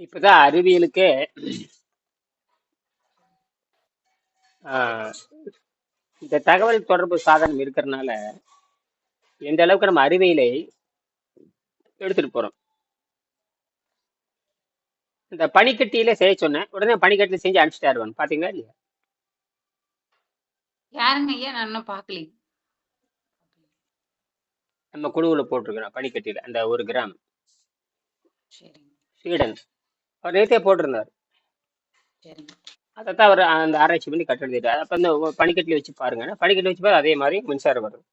இப்பதான் அறிவியலுக்கே ஆஹ், இந்த தகவல் தொடர்பு சாதனம் இருக்கிறதுனால எந்த அளவுக்கு நம்ம அறிவியலை எடுத்துட்டு போறோம். இந்த பனிக்கட்டியில செய்ய சொன்னேன். உடனே பனிக்கட்டில செஞ்சு அனுப்பிச்சிட்டாருவான் பாத்தீங்களா இல்லையா? யாருங்க ஐயா? நான் இன்னும் நம்ம குழுவுல போட்டிருக்கிறோம் பனிக்கட்டியில அந்த ஒரு கிராம். ஸ்வீடன். அவர் நேத்தே போட்டிருந்தார். அதைத்தான் அவர் அந்த ஆராய்ச்சி பண்ணி கட்டெழுதிட்டார். அப்ப இந்த பனிக்கட்டில வச்சு பாருங்க. பனிக்கட்டில வச்சு பாரு அதே மாதிரி மின்சாரம் வருது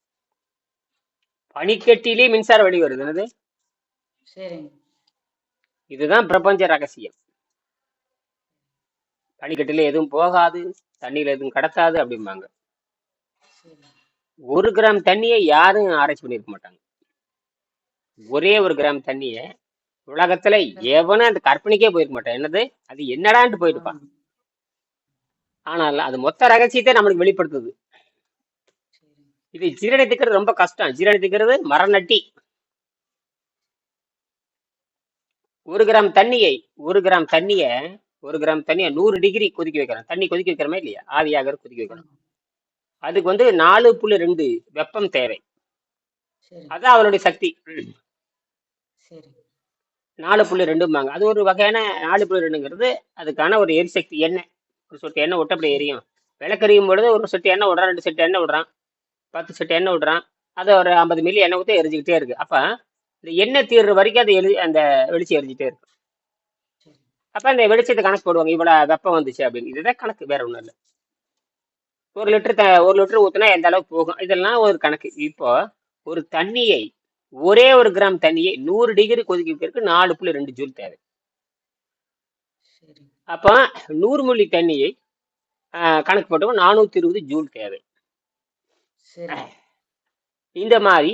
பனிக்கட்டிலே மின்சார வழி வருது. என்னது? சரிங்க. இதுதான் பிரபஞ்ச ரகசியம். பனிக்கட்டில எதுவும் போகாது தண்ணியில எதுவும் கடத்தாது அப்படிம்பாங்க. ஒரு கிராம் தண்ணியை யாரும் ஆராய்ச்சி பண்ணியிருக்க மாட்டாங்க. ஒரே ஒரு கிராம் தண்ணிய உலகத்துல எவனும் அந்த கற்பனைக்கே போயிருக்க மாட்டான். என்னது? அது என்னடான்ட்டு போயிருப்பான். ஆனால் அது மொத்த ரகசியத்தை நம்மளுக்கு வெளிப்படுத்துது. இது ஜீரணித்துக்கிறது ரொம்ப கஷ்டம். ஜீரணித்துக்கிறது மரநட்டி. ஒரு கிராம் தண்ணியை ஒரு கிராம் தண்ணிய ஒரு கிராம் தண்ணியை நூறு டிகிரி கொதிக்க வைக்கிறோம் தண்ணி கொதிக்க வைக்கிறோமே இல்லையா? ஆவியாக கொதிக்க வைக்கிறோம் ஆமாங்க. அதுக்கு வந்து நாலு புள்ளி ரெண்டு வெப்பம் தேவை. அதான் அவனுடைய சக்தி. நாலு புள்ளி ரெண்டும்பாங்க. அது ஒரு வகையான நாலு புள்ளி ரெண்டுங்கிறது அதுக்கான ஒரு எரிசக்தி எண்ணெய். ஒரு சொட்டு எண்ணெய் விட்டு அப்படி எரியும். விளக்கறியும் பொழுது ஒரு சொட்டு எண்ணெய் விடுறான் ரெண்டு சொட்டு எண்ணெய் விடுறான். பத்து சொட்டு எண்ணெய் விடுறான். அதை ஒரு ஐம்பது மில்லி எண்ணெய் ஊற்றி எரிஞ்சுக்கிட்டே இருக்கு. அப்போ இந்த எண்ணெய் தீர்ற வரைக்கும் அது எழுதி அந்த வெளிச்சம் எரிஞ்சிட்டே இருக்கு. சரி அப்போ அந்த வெளிச்சத்தை கணக்கு போடுவாங்க இவ்வளோ வெப்பம் வந்துச்சு அப்படின்னு. இதுதான் கணக்கு வேற ஒன்றும் இல்லை. ஒரு லிட்டர் த ஒரு லிட்டர் ஊற்றினா எந்த அளவுக்கு போகும்? இதெல்லாம் ஒரு கணக்கு. இப்போ ஒரு தண்ணியை ஒரே ஒரு கிராம் தண்ணியை நூறு டிகிரி கொதிக்க வைக்கிறதுக்கு நாலு புள்ளி ரெண்டு ஜூல் தேவை. அப்போ நூறு மில்லி தண்ணியை கணக்கு போட்டோம் நானூற்றி இருபது ஜூல் தேவை. இந்த மாதிரி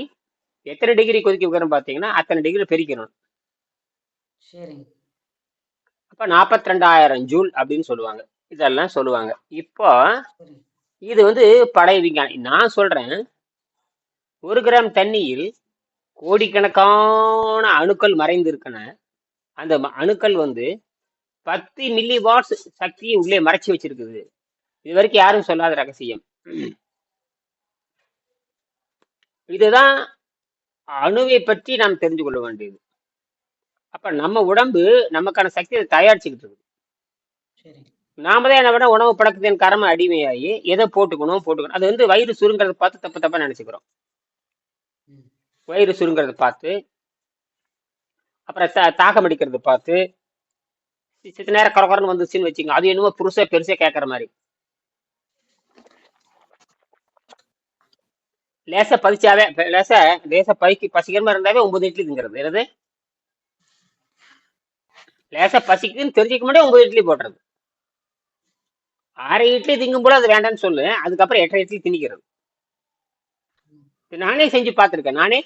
எத்தனை டிகிரி கொதிக்க வைக்கிறோம் பார்த்தீங்கன்னா அத்தனை டிகிரி பெருக்கணும் சரிங்க. அப்போ நாற்பத்தி ரெண்டாயிரம் ஜூல் அப்படின்னு சொல்லுவாங்க. இதெல்லாம் சொல்லுவாங்க. இப்போ இது வந்து பழைய விஞ்ஞானி. நான் சொல்றேன் ஒரு கிராம் தண்ணியில் கோடிக்கணக்கான அணுக்கள் மறைந்திருக்கன. அந்த அணுக்கள் வந்து பத்து மில்லி வாட்ஸ் சக்தியை உள்ளே மறைச்சு வச்சிருக்குது. இது வரைக்கும் யாரும் சொல்லாத ரகசியம். இதுதான் அணுவை பற்றி நாம் தெரிஞ்சு கொள்ள வேண்டியது. அப்ப நம்ம உடம்பு நமக்கான சக்தியை தயாரிச்சுக்கிட்டு இருக்கு. சரிங்க நாம தான் என்ன பண்ண உணவு பழக்கத்தின் காரமா அடிமையாகி எதை போட்டுக்கணும் போட்டுக்கணும். அது வந்து வயிறு சுருங்கிறத பார்த்து தப்பு தப்பா நினைச்சுக்கிறோம். வயிறு சுருங்கிறத பார்த்து அப்புறம் த தாகம் அடிக்கிறத பார்த்து சித்த நேரம் குறக்குறன்னு வந்துச்சுன்னு வச்சுங்க அது என்னமோ புருஷ பெருசா கேட்கற மாதிரி. லேசா பதிச்சாவே இப்ப லேசா லேசா பைக்கு பசிக்கிறமா இருந்தாவே ஒன்பது இட்லி திங்கிறது. என்னது? லேசா பசிக்குன்னு தெரிஞ்சுக்க முன்னாடி ஒன்பது இட்லி போடுறது. அரை இட்லி திங்கும் போது அது வேண்டாம்னு சொல்லு அதுக்கப்புறம் எட்டரை இட்லி திணிக்கிறது. நானே செஞ்சு பார்த்துருக்கேன் நானே.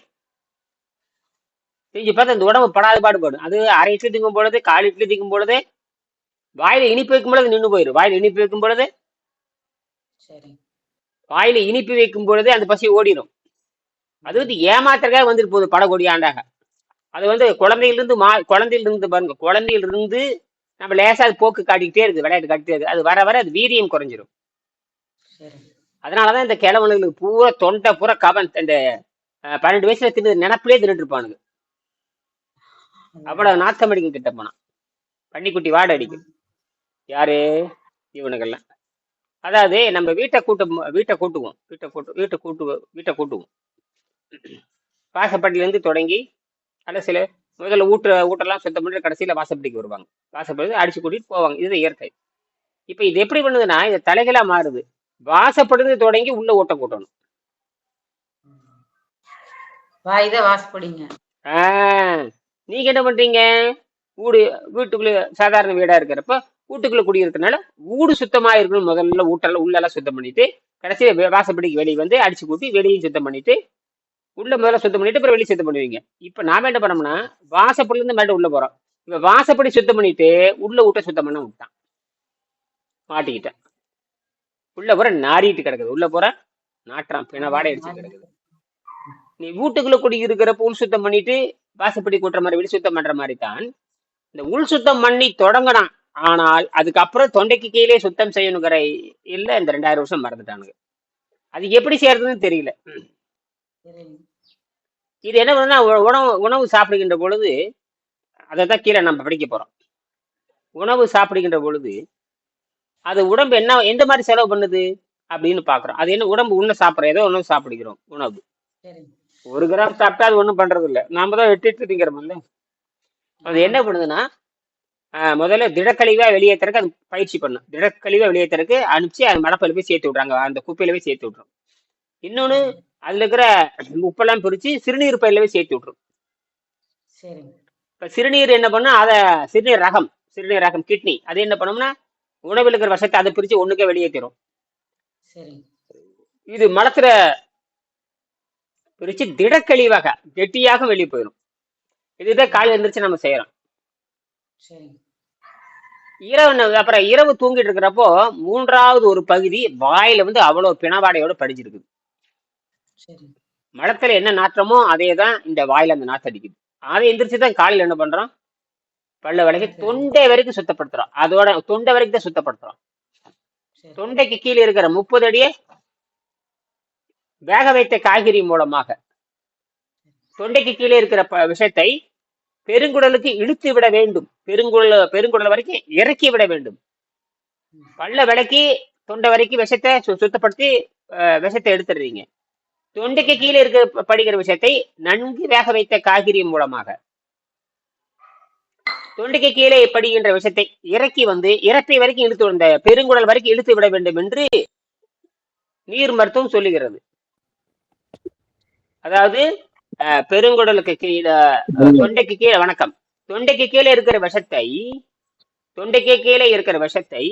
செஞ்சு பார்த்து அந்த உடம்பு படாத பாடுபடும் அது அரை இட்லி திங்கும் பொழுது கால் இட்லி திங்கும் பொழுது வாயில இனிப்பு வைக்கும் பொழுது நின்று போயிடும் வாயில இனிப்பு வைக்கும் பொழுது சரி. வாயில இனிப்பு வைக்கும் பொழுது அந்த பசி ஓடிடும். அது வந்து ஏமாத்துறதுக்காக வந்துட்டு போகுது பல கோடி ஆண்டாக. அது வந்து குழந்தையிலிருந்து மா குழந்தையிலிருந்து பாருங்க குழந்தையிலிருந்து நம்ம லேசா அது போக்கு காட்டிக்கிட்டே இருக்கு விளையாட்டு காட்டிட்டே இருக்கு அது வர வர அது வீரியம் குறைஞ்சிரும். அதனாலதான் இந்த கிழவனுங்களுக்கு பூரா தொண்டை பூரா கவன் இந்த பன்னெண்டு வயசுல தின்னு நினப்பிலே தின்னுட்டு இருப்பானுங்க அவ்வளவு நாத்தம் அடிக்கும் கிட்ட போனான் பன்னிக்குட்டி வாடை அடிக்கும் யாரு? இவனுங்கெல்லாம். அதாவது நம்ம வீட்டை கூட்ட வீட்டை கூட்டுவோம். வீட்டை கூட்டு வீட்டை கூட்டு வீட்டை கூட்டுவோம். வாசப்படியிலேருந்து தொடங்கி சில முதல்ல ஊட்ட ஊட்டெல்லாம் சுத்தம் பண்ணி கடைசியில் வாசப்படிக்கு வருவாங்க. வாசப்படி அடிச்சு கூட்டிட்டு போவாங்க. இது இயற்கை. இப்போ இது எப்படி பண்ணுதுன்னா இது தலைகளா மாறுது. வாசப்படுது தொடங்கி உள்ள ஊட்ட கூட்டணும். நீங்க என்ன பண்றீங்க? வீடு வீட்டுக்குள்ள சாதாரண வீடா இருக்கிறப்ப வீட்டுக்குள்ள குடியிருக்கனால வீடு சுத்தமா இருக்கணும் முதல்ல வீட்டெல்லாம் உள்ளெல்லாம் சுத்தம் பண்ணிட்டு கடைசியில் வாசப்படிக்கு வெளியே வந்து அடிச்சு கூட்டி வெளியும் சுத்தம் பண்ணிட்டு உள்ள முதல்ல சுத்தம் பண்ணிட்டு அப்புறம் வெளியே சுத்தம் பண்ணுவீங்க. இப்போ நாம என்ன பண்ணோம்னா வாசப்படில இருந்து மேட்டு உள்ள போறோம். இப்போ வாசப்படி சுத்தம் பண்ணிட்டு உள்ள வீட்டை சுத்தம் பண்ண விட்டான். மாட்டிக்கிட்டேன் உள்ள போற நாறிட்டு கிடக்குது. உள்ள போற நாட்டுறான் பின்ன வாடகை அடிச்சு கிடக்குது. நீ வீட்டுக்குள்ள குடி இருக்கிறப்ப உள் சுத்தம் பண்ணிட்டு வாசப்படி கூட்டுற மாதிரி வெளி சுத்தம் பண்ற மாதிரி தான் இந்த உள் சுத்தம் பண்ணி தொடங்கினான் ஆனால் அதுக்கப்புறம் தொண்டைக்கு கீழே சுத்தம் செய்யணுங்கிற இல்லை இந்த ரெண்டாயிரம் வருஷம் மறந்துட்டானுங்க. அது எப்படி செய்யறதுன்னு தெரியல. இது என்ன பண்ணுன்னா உ- உணவு உணவு சாப்பிடுகின்ற பொழுது அதை தான் கீழே நம்ம படிக்க போறோம். உணவு சாப்பிடுகின்ற பொழுது அது உடம்பு என்ன எந்த மாதிரி செலவு பண்ணுது அப்படின்னு பாக்குறோம் அது என்ன உடம்பு உண்ண சாப்பிட்ற ஏதோ உணவு சாப்பிடுகிறோம் உணவு. ஒரு கிராம் சாப்பிட்டா அது ஒன்றும் பண்றது இல்லை நாம தான் எட்டு எட்டு அது என்ன பண்ணுதுன்னா முதல்ல திடக்கழிவா வெளியேற்றறதுக்கு அது பயிற்சி பண்ணும் திடக்கழிவா வெளியேற்றறதுக்கு அனுப்பிச்சு அது மடப்பையில போய் சேர்த்து விட்றாங்க. அந்த குப்பையில போய் சேர்த்து விட்ரும் இன்னொன்னு அதுல இருக்கிற உப்பெல்லாம் பிரிச்சு சிறுநீர் பையில போய் சேர்த்து சரிங்க. இப்ப சிறுநீர் என்ன பண்ணும் அதை சிறுநீர் ரகம் சிறுநீர் ரகம் கிட்னி அது என்ன பண்ணும்னா உணவில் இருக்கிற விஷத்தை அதை பிரிச்சு ஒண்ணுக்கே வெளியேற்றிடும் இது மலத்துல பிரிச்சு திடக்கழிவாக கெட்டியாக வெளியே போயிடும் இதுதான் காலையில் எழுந்திரிச்சு நம்ம செய்யறோம். இரவு அப்புறம் இரவு தூங்கிட்டு இருக்கிறப்போ மூன்றாவது ஒரு பகுதி வாயில வந்து அவ்வளவு பிணவாடையோட படிஞ்சிருக்குது. சரிங்க மலத்துல என்ன நாற்றமோ அதே தான் இந்த வாயில அந்த நாற்று அடிக்குது. அதை எந்திரிச்சு தான் காலையில் என்ன பண்றோம் பல்ல விளக்கி தொண்டை வரைக்கும் சுத்தப்படுத்துறோம் அதோட தொண்டை வரைக்கும் தான் சுத்தப்படுத்துறோம் தொண்டைக்கு கீழே இருக்கிற முப்பது அடியே வேக வைத்த காய்கறி மூலமாக தொண்டைக்கு கீழே இருக்கிற விஷத்தை பெருங்குடலுக்கு இழுத்து விட வேண்டும். பெருங்குடல் பெருங்குடல் வரைக்கும் இறக்கி விட வேண்டும். பல்ல விளக்கி தொண்டை வரைக்கும் விஷத்தை சு- சுத்தப்படுத்தி அஹ், விஷத்தை எடுத்துடுறீங்க. தொண்டைக்கு கீழே இருக்க படிக்கிற விஷயத்தை நன்கு வேக வைத்த காய்கறி மூலமாக. தொண்டைக்கு கீழே படிக்கின்ற விஷயத்தை இறக்கி வந்து இறப்பை வரைக்கும் இழுத்து வந்த பெருங்குடல் வரைக்கும் இழுத்து விட வேண்டும் என்று நீர் மருத்துவம் சொல்லுகிறது. அதாவது பெருங்குடலுக்கு கீழே தொண்டைக்கு கீழே வணக்கம். தொண்டைக்கு கீழே இருக்கிற விஷத்தை தொண்டைக்கு கீழே இருக்கிற விஷத்தை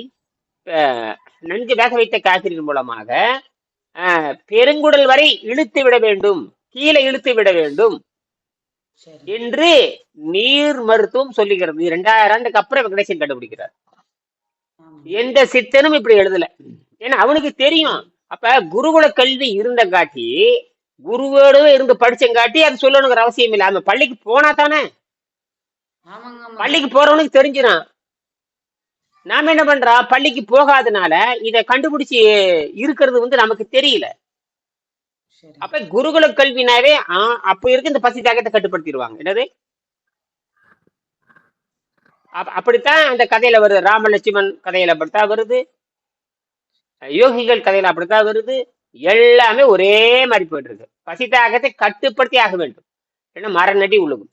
அஹ், நன்கு வேக வைத்த காய்கறிகள் மூலமாக பெருங்குடல் வரை இழுத்து விட வேண்டும். கீழே இழுத்து விட வேண்டும். என்று நீர் மருத்துவம் சொல்லுகிறது. இரண்டாயிரம் ஆண்டுக்கு அப்புறம் வெங்கடேசன் கண்டுபிடிக்கிறார். எந்த சித்தனும் இப்படி எழுதல. ஏன்னா அவனுக்கு தெரியும். அப்ப குருகுல கல்வி இருந்த காட்டி குருவோடு இருந்து படிச்சங்காட்டி அது சொல்லணுங்கிற அவசியம் இல்லை. அவன் பள்ளிக்கு போனா தானே? பள்ளிக்கு போறவனுக்கு தெரிஞ்சிடும் நாம என்ன பண்றோம்? பள்ளிக்கு போகாதனால இத கண்டுபிடிச்சு இருக்கிறது வந்து நமக்கு தெரியல. அப்ப குருகுல கல்வினாவே ஆ, அப்ப இருக்கு இந்த பசி தாகத்தை கட்டுப்படுத்திடுவாங்க. என்னது? அப்ப- அப்படித்தான் அந்த கதையில வருது. ராம லட்சுமண் கதையில அப்படித்தான் வருது. யோகிகள் கதையில அப்படித்தான் வருது. எல்லாமே ஒரே மாதிரி போயிட்டு இருக்கு பசி தாகத்தை கட்டுப்படுத்தி ஆக வேண்டும். ஏன்னா மரநடி உழுகும்.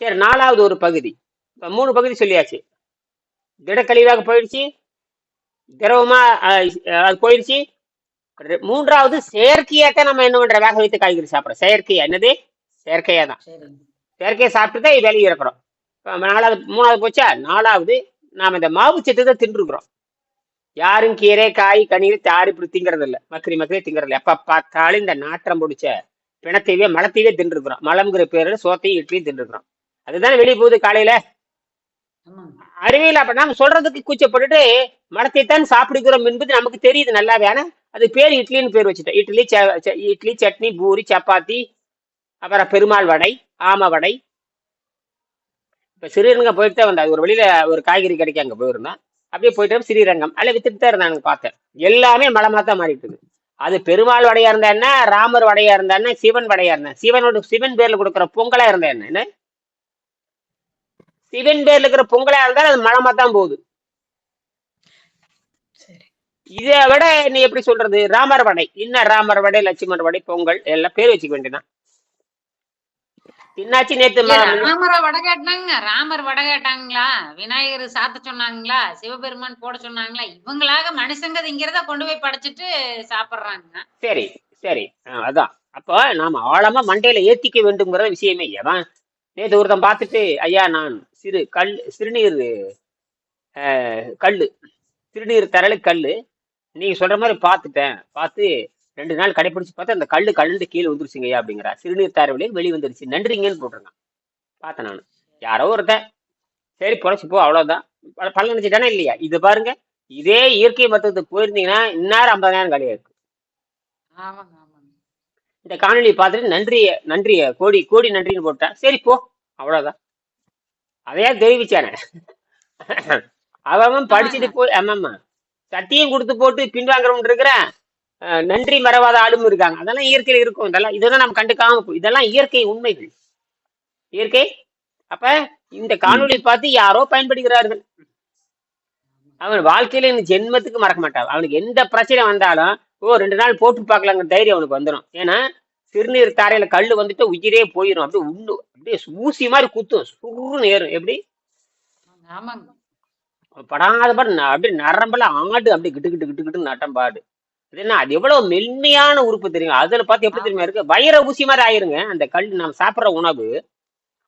சரி நாலாவது ஒரு பகுதி. இப்போ மூணு பகுதி சொல்லியாச்சு. திடக்கழிவாக போயிடுச்சு. திரவமா அது போயிடுச்சு. மூன்றாவது செயற்கையாத்தான் நம்ம என்ன பண்ற வேக வைத்து காய்கறி சாப்பிட்றோம். செயற்கையா. என்னது? செயற்கையா தான். செயற்கையை சாப்பிட்டு தான் வெளியே இறக்குறோம். நாலாவது மூணாவது போச்சா? நாலாவது நாம இந்த மாவு சத்து தான் தின்றுக்கிறோம் யாரும் கீரை காய் கனீர் தாறு இப்படி திங்கிறது இல்ல மக்கரி மக்கரி திங்கிறது இல்ல எப்ப பார்த்தாலும் இந்த நாற்றம் பிடிச்ச பிணத்தையே மலத்தையே தின்றுக்கிறோம் மலம்ங்கிற பேர்ல சோத்தையும் இட்லியும் தின்றுக்கிறோம் அதுதானே வெளியே போகுது காலையில? அறிவியல் அப்ப நாம சொல்றதுக்கு கூச்சப்பட்டுட்டு மரத்தை தான் சாப்பிடுகிறோம் என்பது நமக்கு தெரியுது நல்லாவே. ஆனா அது பேர் இட்லின்னு பேர் வச்சுட்டோம். இட்லி இட்லி சட்னி பூரி சப்பாத்தி அப்புறம் பெருமாள் வடை ஆம வடை. இப்ப ஸ்ரீரங்கம் போயிட்டு தான் வந்தேன் ஒரு வழியில ஒரு காய்கறி கடைக்கு அங்க போயிருந்தேன் அப்படியே போயிட்டு ஸ்ரீரங்கம் அதில் வித்துட்டு தான் இருந்தாங்க பார்த்தேன். எல்லாமே மலமா தான் மாறிட்டு அது பெருமாள் வடையா இருந்தா என்ன ராமர் வடையா இருந்தா சிவன் வடையா இருந்தா? சிவனோட சிவன் பேர்ல கொடுக்குற பொங்கலா இருந்தா என்ன? சிவன் பேர்ல இருக்கிற பொங்கலா இருந்தா அது மலமா தான் போகுது இதை விட நீ எப்படி சொல்றது? ராமர் வடை. இன்னும் ராமர் வடை லட்சுமணர் வடை பொங்கல் எல்லாம் பேர் வச்சுக்க வேண்டியதான் தின்னாச்சி நேத்து ராமர வடை கேட்டாங்க ராமர் வடை கேட்டாங்களா விநாயகர் சாத்த சொன்னாங்களா? சிவபெருமான் போட சொன்னாங்களா? இவங்களாக மனுஷங்க திங்கிறத கொண்டு போய் படைச்சிட்டு சாப்பிடுறாங்க. சரி சரி. அதான். அப்போ நாம ஆழமா மண்டையில ஏத்திக்க வேண்டும்ங்கிற விஷயமே. எவன் நேத்து ஒருத்தன் பார்த்துட்டு ஐயா நான் சிறு கல் சிறுநீர் கல்லு. சிறுநீர் தரலு கல்லு. நீங்க சொல்ற மாதிரி பார்த்துட்டேன். பார்த்து ரெண்டு நாள் கடைப்பிடிச்சு பார்த்தா அந்த கல்லு கழுந்து கீழே வந்துருச்சுங்கய்யா அப்படிங்கிறா. சிறுநீர் தார வழியில் வெளி வந்துருச்சு நன்றிங்கன்னு போட்டிருக்கான். பார்த்தேன் நான். யாரோ ஒருத்தன். சரி பொழைச்சு போ அவ்வளவுதான். பல- பலன் நினைச்சிட்டானே இல்லையா? இது பாருங்க. இதே இயற்கை மருத்துவத்துக்கு போயிருந்தீங்கன்னா இந்நேரம் ஐம்பதாயிரம் காலியா இருக்கு இந்த காணொலி பார்த்துட்டு நன்றி நன்றி கோடி கோடி நன்றின்னு போட்டா சரி போ அவ்வளவுதான். அதையா தெரிவிச்சானே. அவன் படிச்சுட்டு போய் ஆமாம்மா. சத்தியம் கொடுத்து போட்டு பின்வாங்குறவன் இருக்கிறான். நன்றி மறவாத ஆளும் இருக்காங்க. அதெல்லாம் இயற்கையில் இருக்கும். இதெல்லாம் இதெல்லாம் நம்ம கண்டுக்காம இதெல்லாம் இயற்கை உண்மைகள். இயற்கை? அப்ப இந்த காணொளி பார்த்து யாரோ பயன்படுகிறார்கள். அவன் வாழ்க்கையில இந்த ஜென்மத்துக்கு மறக்க மாட்டான். அவனுக்கு எந்த பிரச்சனை வந்தாலும் ஓ ரெண்டு நாள் போட்டு பார்க்கலாங்கிற தைரியம் அவனுக்கு வந்துடும் ஏன்னா சிறுநீர் தாரையில கல்லு வந்துட்டு உயிரே போயிடும் அப்படியே உண்ணு அப்படியே ஊசி மாதிரி குத்தும். சுருன்னு ஏறும். எப்படி? படாத பாடு அப்படியே நரம்பெல்லாம் ஆடு அப்படியே கிட்டு கிட்டு கிட்டு கிட்டு நட்டம் பாடு. அது என்ன அது எவ்வளவு மென்மையான உறுப்பு தெரியும்? அதுல பார்த்து எப்படி தெரியுமா இருக்கு? வைர ஊசி மாதிரி ஆயிருங்க. அந்த கல் நம்ம சாப்பிடுற உணவு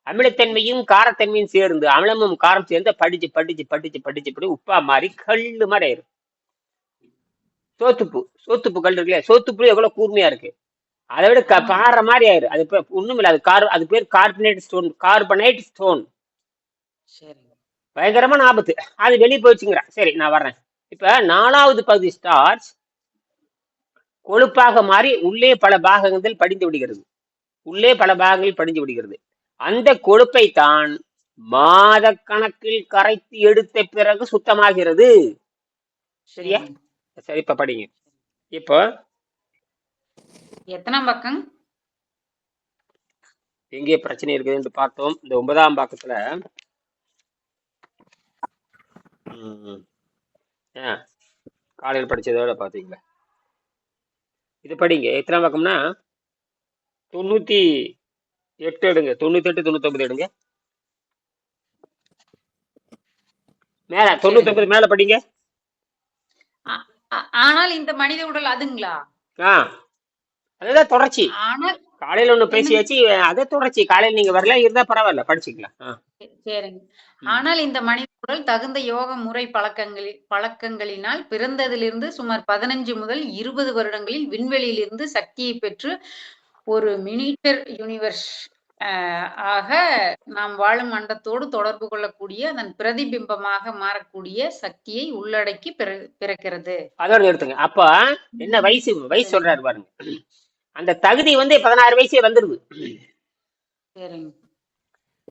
அமிலத்தன்மையும் காரத்தன்மையும் சேர்ந்து அமிலமும் காரம் சேர்ந்து படிச்சு படிச்சு படிச்சு படிச்சு படி உப்பா மாறி கல்லு மாதிரி ஆயிரும். சோத்துப்பு சோத்துப்பு கல் இருக்கு இல்லையா சோத்துப்பு எவ்வளவு கூர்மையா இருக்கு? அதை விட க- பாறை மாதிரி ஆயிரும் அது ஒண்ணும் இல்ல அது கார் அது பேர் கார்பனேட் ஸ்டோன் கார்பனேட் ஸ்டோன். சரிங்க. பயங்கரமான ஆபத்து. அது வெளியே போயிடுச்சுங்கிறா சரி நான் வர்றேன். இப்ப நாலாவது பகுதி ஸ்டார்ச் கொழுப்பாக மாறி உள்ளே பல பாகங்கள் படிந்து விடுகிறது. உள்ளே பல பாகங்கள் படிந்து விடுகிறது. அந்த கொழுப்பை தான் மாத கணக்கில் கரைத்து எடுத்த பிறகு சுத்தமாகிறது. சரியா? சரி இப்ப படிங்க. இப்போ எத்தனாம் பக்கம்? எங்கே பிரச்சனை இருக்குதுன்னு பார்த்தோம். இந்த ஒன்பதாம் பக்கத்துல. காலையில் படிச்சதோட பாத்தீங்களா இது படிங்க. எத்தனாம் பக்கம்னா? தொண்ணூத்தி எட்டு எடுங்க. தொண்ணூத்தி எட்டு தொண்ணூத்தொன்பது எடுங்க. மேல தொண்ணூத்தொன்பது மேல படிங்க. ஆனால் இந்த மனித உடல் அதுங்களா? ஆ. அதுதான் தொடர்ச்சி. ஆனால் காலையில ஒண்ணு பேசியாச்சு அதே தொடர்ச்சி. காலையில நீங்க வரல இருந்தா பரவாயில்ல. படிச்சுக்கலாம். ஆ. சரிங்க. ஆனால் இந்த மனித உடல் தகுந்த யோக முறை பழக்கங்களில் பழக்கங்களினால் பிறந்ததிலிருந்து சுமார் பதினஞ்சு முதல் இருபது வருடங்களில் விண்வெளியிலிருந்து சக்தியை பெற்று ஒரு மினிட்டர் யூனிவர்ஸ் ஆக நாம் வாழும் அண்டத்தோடு தொடர்பு கொள்ளக்கூடிய அதன் பிரதிபிம்பமாக மாறக்கூடிய சக்தியை உள்ளடக்கி பிற- பிறக்கிறது. அதோட நிறுத்துங்க. அப்ப என்ன வயசு வயசு சொல்றாரு பாருங்க. அந்த தகுதி வந்து பதினாறு வயசே வந்துருது. சரிங்க.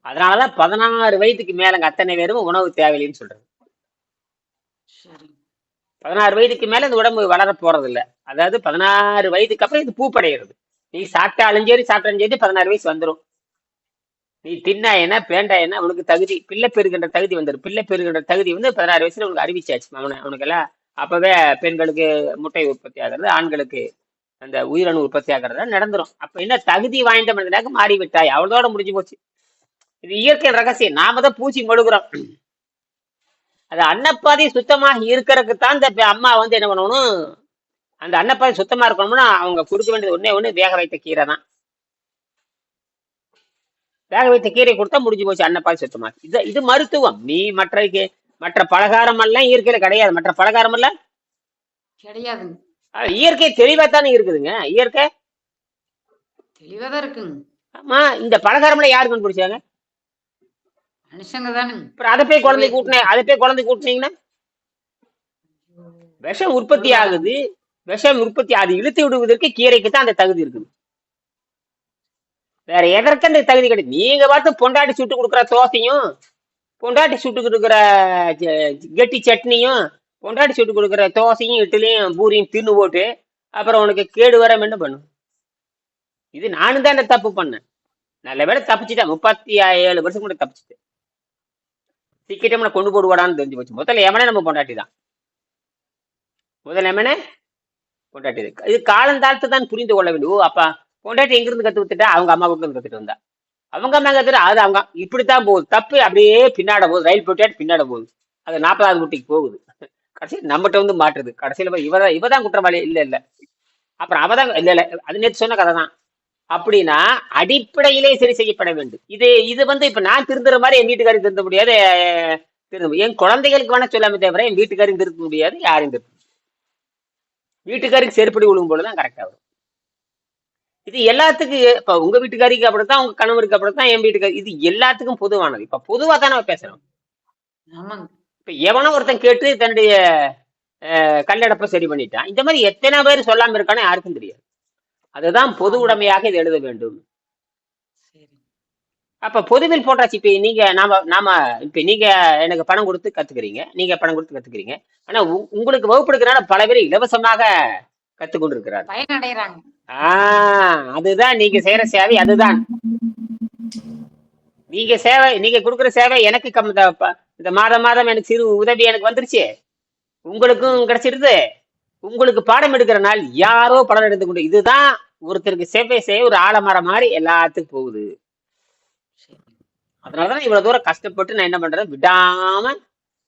அதனாலதான் பதினாறு வயதுக்கு மேலங்க அத்தனை பேரும் உணவு தேவையில்லைன்னு சொல்றது. பதினாறு வயதுக்கு மேல இந்த உடம்பு வளர போறது இல்ல அதாவது பதினாறு வயதுக்கு அப்புறம் இது பூப்படைகிறது நீ சாப்பிட்டாலும் சரி சாப்பிட்டாலும் சரி பதினாறு வயசு வந்துரும். நீ தின்னா என்ன பேண்டா என்ன உனக்கு தகுதி பிள்ளை பெறுகின்ற தகுதி வந்துடும் பிள்ளை பெறுகின்ற தகுதி வந்து பதினாறு வயசுல உனக்கு அறிவிச்சாச்சு அவனை உனக்கெல்லாம் அப்பவே பெண்களுக்கு முட்டை உற்பத்தி ஆகிறது ஆண்களுக்கு அந்த உயிரணு உற்பத்தி ஆகிறதா நடந்துரும். அப்ப என்ன தகுதி வாய்ந்த மனிதனாக மாறி விட்டாய் அவ்வளோட முடிஞ்சு போச்சு. இது இயற்கை ரகசியம். நாம தான் பூச்சி மொழுகிறோம் அது அன்னப்பாதை சுத்தமாக இருக்கிறதுக்கு தான் இந்த அம்மா வந்து என்ன பண்ணணும்? அந்த அன்னப்பாதை சுத்தமா இருக்கணும்னா அவங்க கொடுக்க வேண்டியது ஒண்ணே ஒண்ணு வேக வைத்த கீரை தான். வேக வைத்த கீரை கொடுத்தா முடிஞ்சு போச்சு அன்னப்பாதை சுத்தமா இது இது மருத்துவம். நீ மற்ற மற்ற பலகாரம் எல்லாம் இயற்கையில கிடையாது. மற்ற பலகாரம் எல்லாம் கிடையாதுங்க அஹ், இயற்கை தெளிவா தானே இருக்குதுங்க. இயற்கை தெளிவாதான் இருக்குங்க. ஆமா இந்த பலகாரம் எல்லாம் யாரு கண்டுபிடிச்சாங்க? மனுஷங்க தானுங்க அப்புறம் அதை போய் குழந்தை கூட்டினேன் அதை போய் குழந்தை கூட்டினீங்கன்னா விஷம் உற்பத்தி ஆகுது. விஷம் உற்பத்தி அது இழுத்து விடுவதற்கு கீரைக்கு தான் அந்த தகுதி இருக்குது. வேற எதற்கு அந்த தகுதி கிடையாது நீங்க பார்த்து பொண்டாட்டி சுட்டு கொடுக்குற தோசையும் பொண்டாட்டி சுட்டு கொடுக்குற கெட்டி சட்னியும் பொண்டாட்டி சுட்டு கொடுக்குற தோசையும் இட்லியும் பூரியும் தின்னு போட்டு அப்புறம் உனக்கு கேடு வர என்ன பண்ணும்? இது நானும் தான் இந்த தப்பு பண்ணேன். நல்ல வேளை தப்பிச்சிட்டேன். முப்பத்தி ஏழு வருஷம் கூட தப்பிச்சிட்டேன். சிக்கிட்டோம்னா கொண்டு போடுவாடான்னு தெரிஞ்சு போச்சு. முதல்ல எமனே நம்ம பொண்டாட்டி தான்? முதல்ல எமனே பொண்டாட்டி இது. காலந்தாழ்த்து தான் புரிந்து கொள்ள வேண்டும். ஓ அப்பா பொண்டாட்டி எங்கிருந்து கத்து வித்துட்டா அவங்க அம்மா வீட்டுல இருந்து கத்துட்டு வந்தா. அவங்க அம்மா கத்துட்டு அது அவங்க. இப்படித்தான் போகுது. தப்பு அப்படியே பின்னாட போகுது. ரயில் போட்டாட்டு பின்னாட போகுது. அது நாற்பதாவது குட்டிக்கு போகுது. கடைசியில் நம்மகிட்ட வந்து மாட்டுது. கடைசியில் போய் இவ தான் குற்றவாளி. இல்லை இல்லை. அப்புறம் அவதான் இல்லை இல்லை. அது நேற்று சொன்ன கதை தான் அப்படின்னா அடிப்படையிலே சரி செய்யப்பட வேண்டும். இது இது வந்து இப்ப நான் திருந்துற மாதிரி என் வீட்டுக்காரி திருந்த முடியாது. திருந்த. என் குழந்தைகளுக்கு வேணா சொல்லாம தவிர என் வீட்டுக்காரையும் திருத்த முடியாது யாரையும் திருத்த. வீட்டுக்காரிக்கு செருப்படி விழுகும் பொழுது தான் கரெக்டா வரும். இது எல்லாத்துக்கும் இப்ப உங்க வீட்டுக்காரிக்கு அப்படித்தான் உங்க கணவருக்கு அப்படித்தான் என் வீட்டுக்காரி இது எல்லாத்துக்கும் பொதுவானது. இப்ப பொதுவா தான் நம்ம பேசுறோம் ஆமாங்க. இப்ப எவனோ ஒருத்தன் கேட்டு தன்னுடைய கல்லடப்பை சரி பண்ணிட்டான். இந்த மாதிரி எத்தனை பேர் சொல்லாம இருக்கானோ யாருக்கும் தெரியாது. அதுதான் பொது உடைமையாக இது எழுத வேண்டும். அப்ப பொதுவில் போட்டாச்சு இப்ப நீங்க நாம நாம இப்ப நீங்க எனக்கு பணம் கொடுத்து கத்துக்கிறீங்க நீங்க பணம் கொடுத்து கத்துக்கிறீங்க. ஆனா உங்களுக்கு வகுப்பு எடுக்கிறனால பல பேர் இலவசமாக கத்துக்கொண்டு இருக்கிறார் பயனடைறாங்க. ஆஹ் அதுதான் நீங்க செய்யற சேவை அதுதான். நீங்க சேவை நீங்க கொடுக்குற சேவை எனக்கு கம் இந்த மாதம் மாதம் எனக்கு சிறு உதவி எனக்கு வந்துருச்சு. உங்களுக்கும் கிடைச்சிருது உங்களுக்கு பாடம் எடுக்கிற நாள் யாரோ படம் எடுத்து கொண்டு இதுதான் ஒருத்தருக்கு சேவை செய்ய ஒரு ஆலமரம் மாதிரி எல்லாத்துக்கும் போகுது. அதனாலதான் இவ்வளவு தூரம் கஷ்டப்பட்டு நான் என்ன பண்றேன்? விடாம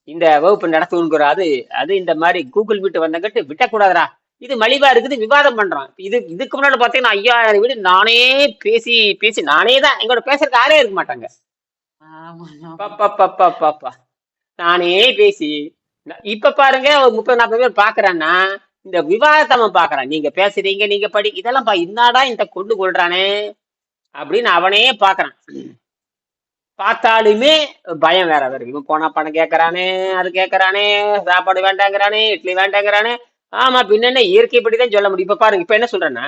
இந்த வகுப்பு நடத்துங்கிற அது அது இந்த மாதிரி கூகுள் மீட் வந்தங்கிட்டு விட்டக்கூடாதுடா. இது மலிவா இருக்குது விவாதம் பண்றோம் இது இதுக்கு முன்னாடி பாத்தீங்கன்னா ஐயாயிரம் வீடு நானே பேசி பேசி நானே தான். எங்களோட பேசுறதுக்கு யாரே இருக்க மாட்டாங்க. ஆமா பாப்பா பாப்பா பாப்பா நானே பேசி இப்ப பாருங்க ஒரு முப்பது நாற்பது பேர் பாக்குறான்னா இந்த விவாதத்தை அவன் பாக்குறான். நீங்க பேசுறீங்க நீங்க படி இதெல்லாம் பா இன்னாடா இந்த கொண்டு கொள்றானே? அப்படின்னு அவனே பாக்குறான். பார்த்தாலுமே பயம் வேற வேற இவன் போனா பணம் கேட்கறானே அது கேட்கறானே சாப்பாடு வேண்டாங்கிறானே இட்லி வேண்டாங்கிறானே. ஆமா பின்ன என்ன இயற்கைப்படிதான் சொல்ல முடியும். இப்ப பாருங்க இப்ப என்ன சொல்றேன்னா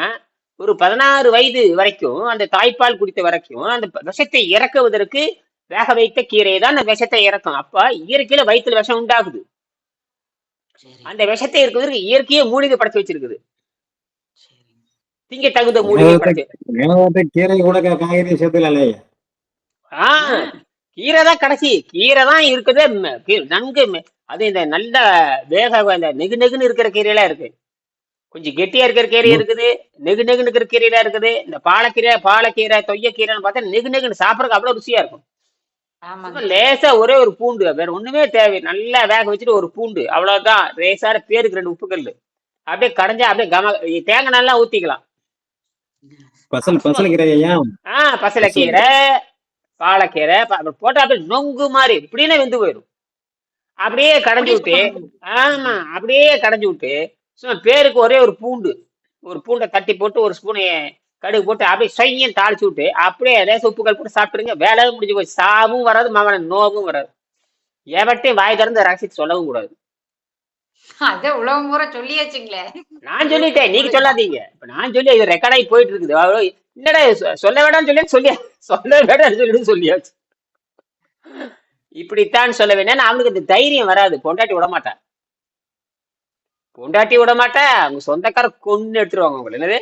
ஒரு பதினாறு வயது வரைக்கும் அந்த தாய்ப்பால் குடித்த வரைக்கும் அந்த விஷத்தை இறக்குவதற்கு வேக வைத்த கீரை தான் அந்த விஷத்தை இறக்கும். அப்ப இயற்கையில வயிற்றுல விஷம் உண்டாகுது. அந்த விஷத்தை இருக்கிறதுக்கு இயற்கையே மூலிகை படைச்சு வச்சிருக்குது. சரி. திங்க தகுந்த மூலிகை படைச்சு. கீரை கூட காய்கறி ஆஹ் கீரை தான் கடைசி. கீரை தான் இருக்குதே. நன்கு அது இந்த நல்ல வேக இந்த நெகு நெகுன்னு இருக்கிற கீரையெல்லாம் இருக்கு. கொஞ்சம் கெட்டியா இருக்கிற கீரை இருக்குது. நெகு நெகுன்னு இருக்கிற கீரையெல்லாம் இருக்குது. இந்த பாலக்கீரை பாலக்கீரை தொய்யக்கீரைன்னு பார்த்தா நெகு நெகுன்னு சாப்பிடறதுக்கு அவ்வளவு ருசியா இருக்கும். லேசா ஒரே ஒரு பூண்டு வேற ஒண்ணுமே தேவை நல்லா வேக வச்சுட்டு ஒரு பூண்டு அவ்வளவுதான். லேசான பேருக்கு ரெண்டு உப்பு கல்லு அப்படியே கடைஞ்சா அப்படியே கம தேங்காய் நல்லா ஊத்திக்கலாம். பசல் ஆஹ் பசலைக்கீரை பாலக்கீரை ப- அப்புறம் போட்டா அப்படியே நொங்கு மாதிரி இப்படின்னு வெந்து போயிடும் அப்படியே கடைஞ்சு விட்டு ஆமா அப்படியே கடைஞ்சு விட்டு சும்மா பேருக்கு ஒரே ஒரு பூண்டு ஒரு பூண்டை தட்டி போட்டு ஒரு ஸ்பூனை கடுகு போட்டு அப்படியே சொய்யன் தாளிச்சு விட்டு அப்படியே லேச உப்புகள் போட்டு சாப்பிட்டுருங்க. வேலை முடிஞ்சு போச்சு. சாவும் வராது மகன நோவும் வராது. எவட்டையும் வாய் திறந்து ரகசியத்தை சொல்லவும் கூடாது. அத சொல்லியாச்சுங்களே. நான் சொல்லிட்டேன். நீங்க சொல்லாதீங்க. இப்ப நான் சொல்லி இது ரெக்கார்ட் ஆகி போயிட்டு இருக்குது என்னடா சொல்ல வேண்டாம்னு சொல்லி சொல்லியா சொல்ல வேண்டாம்னு சொல்லிட்டு சொல்லியாச்சு. இப்படித்தான் சொல்ல வேண்டாம். அவனுக்கு இந்த தைரியம் வராது. பொண்டாட்டி விட மாட்டா பொண்டாட்டி விட மாட்டா அவங்க சொந்தக்கார கொண்டு எடுத்துருவாங்க உங்களை என்னது?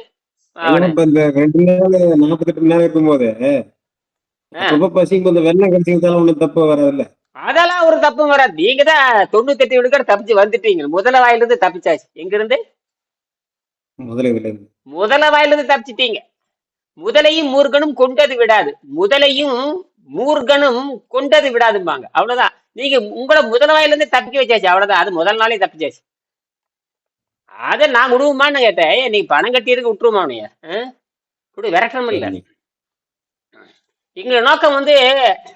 இப்ப இந்த ரெண்டு நாள் நாற்பத்தெட்டு நாள் இருக்கும்போது ரொம்ப பசிக்கும் போது வெள்ளம் கடிச்சிருந்தாலும் ஒண்ணும் தப்பு வராதுல்ல? அதெல்லாம் ஒரு தப்பும் வராது. நீங்க தான் தொண்ணூத்தெட்டு விழுக்காடு தப்பிச்சு வந்துட்டீங்க. முதல வாயில இருந்து தப்பிச்சாச்சு. எங்க இருந்து இருந்து முதல வாயில இருந்து தப்பிச்சிட்டீங்க. முதலையும் மூர்க்கனும் கொண்டது விடாது. முதலையும் மூர்க்கனும் கொண்டது விடாதும்பாங்க. அவ்வளவுதான். நீங்க உங்களை முதல வாயில இருந்து தப்பிக்க வச்சாச்சு. அவ்வளவுதான். அது முதல் நாளே தப்பிச்சாச்சு. அதை நான் விடுவோமான்னு கேட்டேன். நீ பணம் கட்டியதுக்கு விட்டுருமா உனைய இப்படி விரட்டணும் இல்ல. எங்களோட நோக்கம் வந்து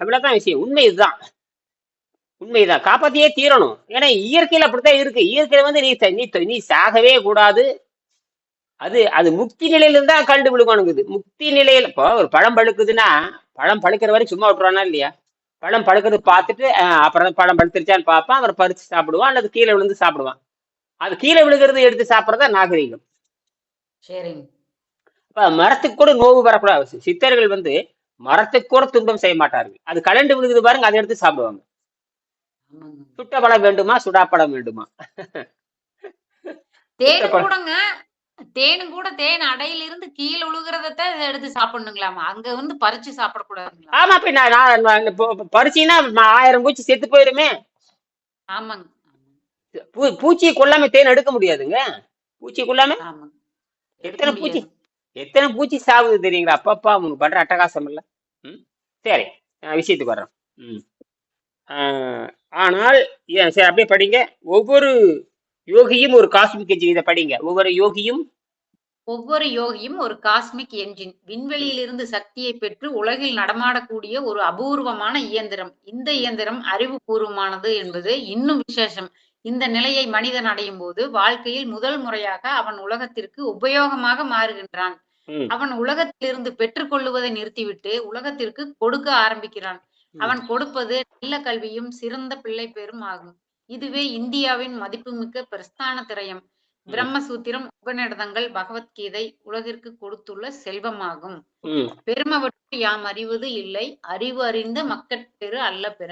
அவ்வளவுதான் விஷயம். உண்மை இதுதான். உண்மைதான் காப்பாத்தியே தீரணும். ஏன்னா இயற்கையில அப்படித்தான் இருக்கு. இயற்கையில வந்து நீ நீ நீ சாகவே கூடாது. அது அது முக்தி நிலையில இருந்தா கண்டு விழுங்கணுங்குது முக்தி நிலையில இப்போ ஒரு பழம் பழுக்குதுன்னா பழம் பழுக்கிற வரைக்கும் சும்மா விட்டுருவானா இல்லையா? பழம் பழுக்கிறது பார்த்துட்டு அப்புறம் பழம் பழுத்துருச்சான்னு பார்ப்பான். அப்புறம் பறிச்சு சாப்பிடுவான். அல்லது கீழே விழுந்து சாப்பிடுவான். அது கீழே விழுகிறது எடுத்து சாப்பிட்றதா நாகரீகம். சரிங்க. இப்ப மரத்துக்கு கூட நோவு வரக்கூடாது. சித்தர்கள் வந்து மரத்துக்கு கூட துன்பம் செய்ய மாட்டார்கள். அது கலண்டு விழுகுது பாருங்க அதை எடுத்து சாப்பிடுவாங்க. சுட்ட பழம் வேண்டுமா சுடாப்பழம் வேண்டுமா? தேன் கூடங்க தேனும் கூட தேன் அடையில இருந்து கீழே இதை எடுத்து சாப்பிடணுங்களாமா? அங்க வந்து பறிச்சு சாப்பிடக்கூடாதுங்களா? ஆமா நான் நான் இப்போ பறிச்சீங்கன்னா ம- ஆயிரம் பூச்சி செத்து போயிருமே. ஆமாங்க. பூச்சியை கொல்லாம தேன் எடுக்க முடியாதுங்க. பூச்சியை கொல்லாம? எத்தனை பூச்சி. எத்தனை பூச்சி சாகுது தெரியுங்களா? அப்பப்பா உனக்கு பண்ற அட்டகாசம் இல்ல. ம்? சரி விஷயத்துக்கு வர்றேன். ம். ஆனால் சரி அப்படியே படிங்க. ஒவ்வொரு யோகியும் ஒரு காஸ்மிக் என்ஜின் இதை படிங்க. ஒவ்வொரு யோகியும் ஒவ்வொரு யோகியும் ஒரு காஸ்மிக் என்ஜின் விண்வெளியிலிருந்து சக்தியை பெற்று உலகில் நடமாடக்கூடிய ஒரு அபூர்வமான இயந்திரம். இந்த இயந்திரம் அறிவுபூர்வமானது என்பது இன்னும் விசேஷம். இந்த நிலையை மனிதன் அடையும் போது வாழ்க்கையில் முதல் முறையாக அவன் உலகத்திற்கு உபயோகமாக மாறுகின்றான். அவன் உலகத்திலிருந்து பெற்றுக்கொள்ளுவதை நிறுத்திவிட்டு உலகத்திற்கு கொடுக்க ஆரம்பிக்கிறான். அவன் கொடுப்பது நல்ல கல்வியும் சிறந்த பிள்ளை பேரும் ஆகும். இதுவே இந்தியாவின் மதிப்புமிக்க பிரஸ்தான திரயம். பிரம்மசூத்திரம் உபநிடதங்கள் பகவத்கீதை உலகிற்கு கொடுத்துள்ள செல்வமாகும். பெருமவற்றை யாம் அறிவது இல்லை அறிவு அறிந்த மக்கட்பெரு அல்ல பிற.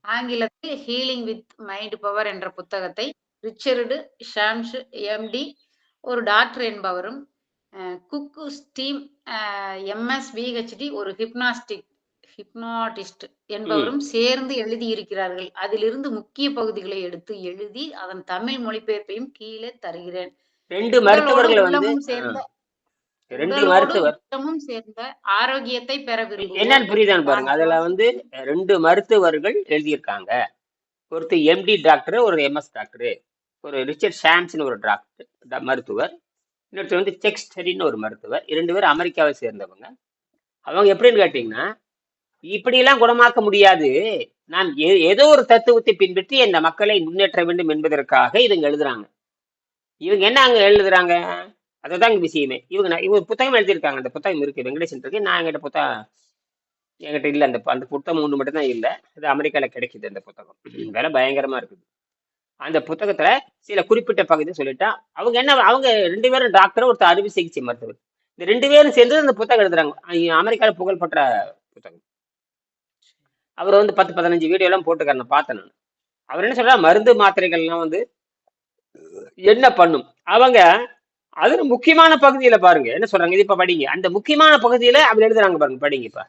ஆங்கிலத்தில் ஹீலிங் வித் மைண்ட் பவர் என்ற புத்தகத்தை ரிச்சர்டு ஷாம்ஸ் எம்டி ஒரு டாக்டர் என்பவரும் குக்கு ஸ்டீம் எம்எஸ் விஹெச்டி ஒரு ஹிப்னாஸ்டிக் ஹிப்னாட்டிஸ்ட் என்பவரும் சேர்ந்து எழுதியிருக்கிறார்கள். அதிலிருந்து முக்கிய பகுதிகளை எடுத்து எழுதி அதன் தமிழ் மொழிபெயர்ப்பையும் கீழே தருகிறேன். ரெண்டு மருத்துவர்கள் சேர்ந்த ரெண்டு உடலோடு மருத்துவர். உள்ளமும் சேர்ந்த ஆரோக்கியத்தை பெற என்னன்னு புரியுதான்னு பாருங்க. அதுல வந்து ரெண்டு மருத்துவர்கள் எழுதியிருக்காங்க. ஒருத்தர் எம்டி டாக்டர் ஒரு எம்எஸ் டாக்டர் ஒரு ரிச்சர்ட் ஷாம்ஸ்னு ஒரு டாக்டர் மருத்துவர். இன்னொருத்தர் வந்து செக்ஸ்டரின்னு ஒரு மருத்துவர். இரண்டு பேரும் அமெரிக்காவை சேர்ந்தவங்க. அவங்க எப்படின்னு கேட்டீங்கன்னா இப்படியெல்லாம் குணமாக்க முடியாது. நாம் ஏதோ ஒரு தத்துவத்தை பின்பற்றி இந்த மக்களை முன்னேற்ற வேண்டும் என்பதற்காக இதுங்க எழுதுறாங்க. இவங்க என்ன அங்க எழுதுறாங்க? அதுதான் விஷயமே. இவங்க நான் இவங்க புத்தகம் எழுதியிருக்காங்க. அந்த புத்தகம் இருக்கு. வெங்கடேசன் இருக்கு. நான் எங்கிட்ட புத்தகம் என்கிட்ட இல்லை. அந்த அந்த புத்தகம் ஒன்று மட்டும்தான் இல்லை. இது அமெரிக்காவில் கிடைக்குது அந்த புத்தகம். வேலை பயங்கரமா இருக்குது. அந்த புத்தகத்துல சில குறிப்பிட்ட பகுதியை சொல்லிட்டா அவங்க என்ன அவங்க ரெண்டு பேரும் டாக்டர் ஒருத்தர் அறுவை சிகிச்சை மருத்துவர். இந்த ரெண்டு பேரும் சேர்ந்து அந்த புத்தகம் எழுதுறாங்க. அமெரிக்காவில் புகழ்பெற்ற புத்தகம். அவர் வந்து பத்து பதினஞ்சு வீடியோ எல்லாம் போட்டுக்காரு நான் பார்த்தேன் நான். அவர் என்ன சொல்றா மருந்து மாத்திரைகள்லாம் வந்து என்ன பண்ணும்? அவங்க அதுல முக்கியமான பகுதியில பாருங்க. என்ன சொல்றாங்க? இது இப்ப படிங்க. அந்த முக்கியமான பகுதியில அவர் எழுதுறாங்க பாருங்க. படிங்க இப்ப.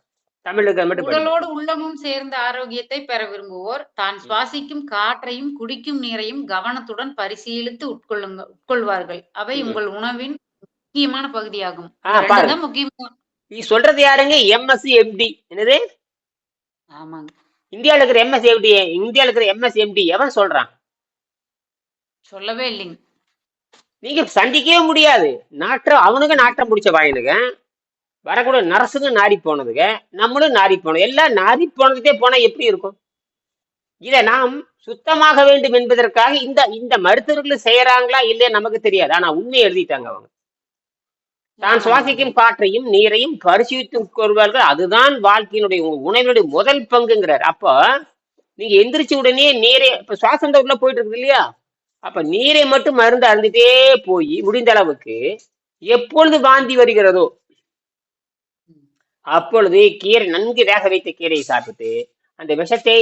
உடலோடு உள்ளமும் சேர்ந்த ஆரோக்கியத்தை பெற விரும்புவோர். தான் சுவாசிக்கும் காற்றையும் குடிக்கும் நீரையும் கவனத்துடன் பரிசீலித்து உட்கொள்ளுங்க உட்கொள்வார்கள். அவை. உங்கள் உணவின் முக்கியமான பகுதியாகும். ஆ, இந்த ரெண்டு பாருங்க. தான் முக்கியமா நீ சொல்றது யாருங்க? எம்எஸ்சி எம்டி என்னது? ஆமாங்க. இந்தியால இருக்கிற எம்எஸ் எம்டி இந்தியால இருக்கிற எம்எஸ் எம்டி எவன் சொல்றான்? சொல்லவே இல்லைங்க. நீங்க சந்திக்கவே முடியாது. நாற்றம் அவனுங்க நாற்றம் பிடிச்ச வாயினுங்க வரக்கூடிய நரசுங்க நாரி போனதுங்க. நம்மளும் நாரி போனோம். எல்லாம் நாரி போனதுக்கே போனா எப்படி இருக்கும்? இதை நாம் சுத்தமாக வேண்டும் என்பதற்காக இந்த இந்த மருத்துவர்கள் செய்யறாங்களா இல்லையா நமக்கு தெரியாது. ஆனா உண்மையை எழுதிட்டாங்க அவங்க. தான் சுவாசிக்கும் காற்றையும் நீரையும் பரிசீலித்து கொள்வார்கள். அதுதான் வாழ்க்கையினுடைய உங்க உணவினுடைய முதல் பங்குங்கிறார். அப்போ நீங்க எந்திரிச்ச உடனே நீரை இப்ப சுவாசம் உள்ள போயிட்டு இருக்குது இல்லையா? அப்ப நீரை மட்டும் மருந்து அருந்துட்டே போய் முடிந்த அளவுக்கு எப்பொழுது வாந்தி வருகிறதோ அப்பொழுது கீரை நன்கு வேக வைத்த கீரையை சாப்பிட்டு அந்த விஷத்தை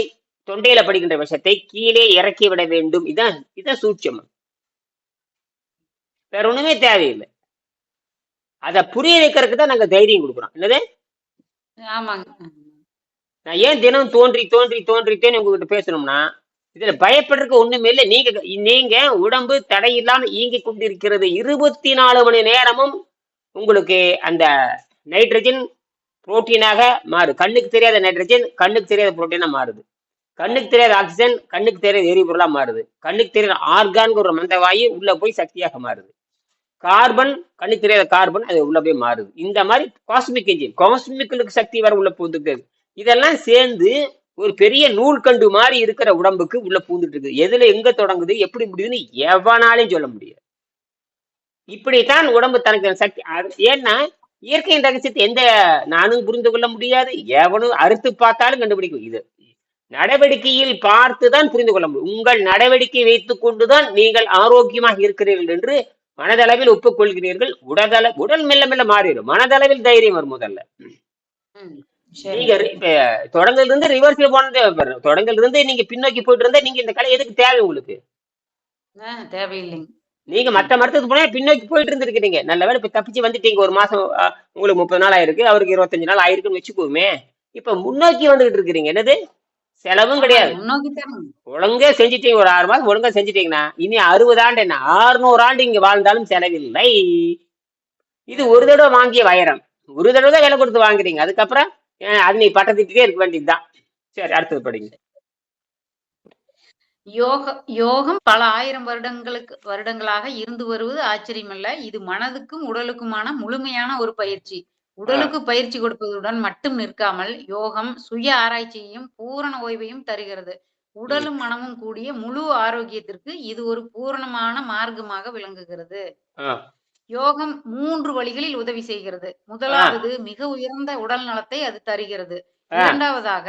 தொண்டையில படுகின்ற விஷத்தை கீழே இறக்கி விட வேண்டும். இதான் இதான் சூட்சமம். வேற ஒண்ணுமே தேவையில்லை. அதை புரிய வைக்கிறதுக்கு தான் நாங்க தைரியம் கொடுக்குறோம். என்னது? ஆமாங்க. நான் ஏன் தினம் தோன்றி தோன்றி தோன்றிட்டேன்னு உங்ககிட்ட பேசணும்னா இதுல பயப்படுறதுக்கு ஒண்ணுமே இல்லை. நீங்க நீங்க உடம்பு தடையில்லாமல் இயங்கி கொண்டிருக்கிறது இருபத்தி நாலு மணி நேரமும் உங்களுக்கு அந்த நைட்ரஜன் புரோட்டீனாக மாறுது. கண்ணுக்கு தெரியாத நைட்ரஜன் கண்ணுக்கு தெரியாத புரோட்டீனா மாறுது. கண்ணுக்கு தெரியாத ஆக்சிஜன் கண்ணுக்கு தெரியாத எரிபொருளா மாறுது. கண்ணுக்கு தெரியாத ஆர்கான்கிற ஒரு மந்த வாயு உள்ள போய் சக்தியாக மாறுது. கார்பன் கண்ணுக்கு தெரியாத கார்பன் அது உள்ள போய் மாறுது. இந்த மாதிரி காஸ்மிக் இன்ஜின் காஸ்மிக்களுக்கு சக்தி வர உள்ள போகுது. இதெல்லாம் சேர்ந்து ஒரு பெரிய நூல்கண்டு மாதிரி இருக்கிற உடம்புக்கு உள்ள பூந்துட்டு இருக்குது. எதுல எங்க தொடங்குது எப்படி முடியுதுன்னு எவனாலையும் சொல்ல முடியாது. இப்படித்தான் உடம்பு தனக்கு சக்தி. அது- ஏன்னா இயற்கையின் ரகசியத்தை எந்த நானும் புரிந்து கொள்ள முடியாது எவனும் அறுத்து பார்த்தாலும் கண்டுபிடிக்கும். இது நடவடிக்கையில் பார்த்துதான் புரிந்து கொள்ள முடியும். உங்கள் நடவடிக்கை வைத்துக் கொண்டுதான் நீங்கள் ஆரோக்கியமாக இருக்கிறீர்கள் என்று மனதளவில் ஒப்புக்கொள்கிறீர்கள். உடதள உடல் மெல்ல மெல்ல மாறிடும். மனதளவில் தைரியம் வரும் முதல்ல. நீங்க தொடங்கல இருந்து ரிவர்ஸ்ல போனது. தொடங்கல இருந்து நீங்க பின்னோக்கி போயிட்டு இருந்தா நீங்க இந்த கலை எதுக்கு தேவை உங்களுக்கு? தேவையில்லைங்க. நீங்க மத்த மருத்துவத்துக்கு போனா பின்னோக்கி போயிட்டு இருந்திருக்கிறீங்க. நல்ல வேலை இப்ப தப்பிச்சு வந்துட்டீங்க. ஒரு மாசம் உங்களுக்கு முப்பது நாள் ஆயிருக்கு. அவருக்கு இருபத்தஞ்சு நாள் ஆயிருக்குன்னு வச்சுக்கோமே. இப்ப முன்னோக்கி வந்துகிட்டு இருக்கிறீங்க. என்னது? செலவும் கிடையாது. ஒழுங்கா செஞ்சுட்டீங்க. ஒரு ஆறு மாசம் ஒழுங்கா செஞ்சுட்டீங்கன்னா இனி அறுபது ஆண்டு என்ன? அறுநூறு ஆண்டு இங்க வாழ்ந்தாலும் செலவில்லை. இது ஒரு தடவை வாங்கிய வைரம். ஒரு தடவை தான் விலை கொடுத்து வாங்குறீங்க. அதுக்கப்புறம்? அது நீ பட்டத்திட்டே இருக்க வேண்டியதுதான். சரி அடுத்தது படிங்க. யோக யோகம் பல ஆயிரம் வருடங்களுக்கு வருடங்களாக இருந்து வருவது ஆச்சரியமல்ல. இது மனதுக்கும் உடலுக்குமான முழுமையான ஒரு பயிற்சி. உடலுக்கு பயிற்சி கொடுப்பதுடன் மட்டும் நிற்காமல் யோகம் சுய ஆராய்ச்சியையும் பூரண ஓய்வையும் தருகிறது. உடலும் மனமும் கூடிய முழு ஆரோக்கியத்திற்கு இது ஒரு பூரணமான மார்க்கமாக விளங்குகிறது. யோகம் மூன்று வழிகளில் உதவி செய்கிறது. முதலாவது மிக உயர்ந்த உடல் நலத்தை அது தருகிறது. இரண்டாவதாக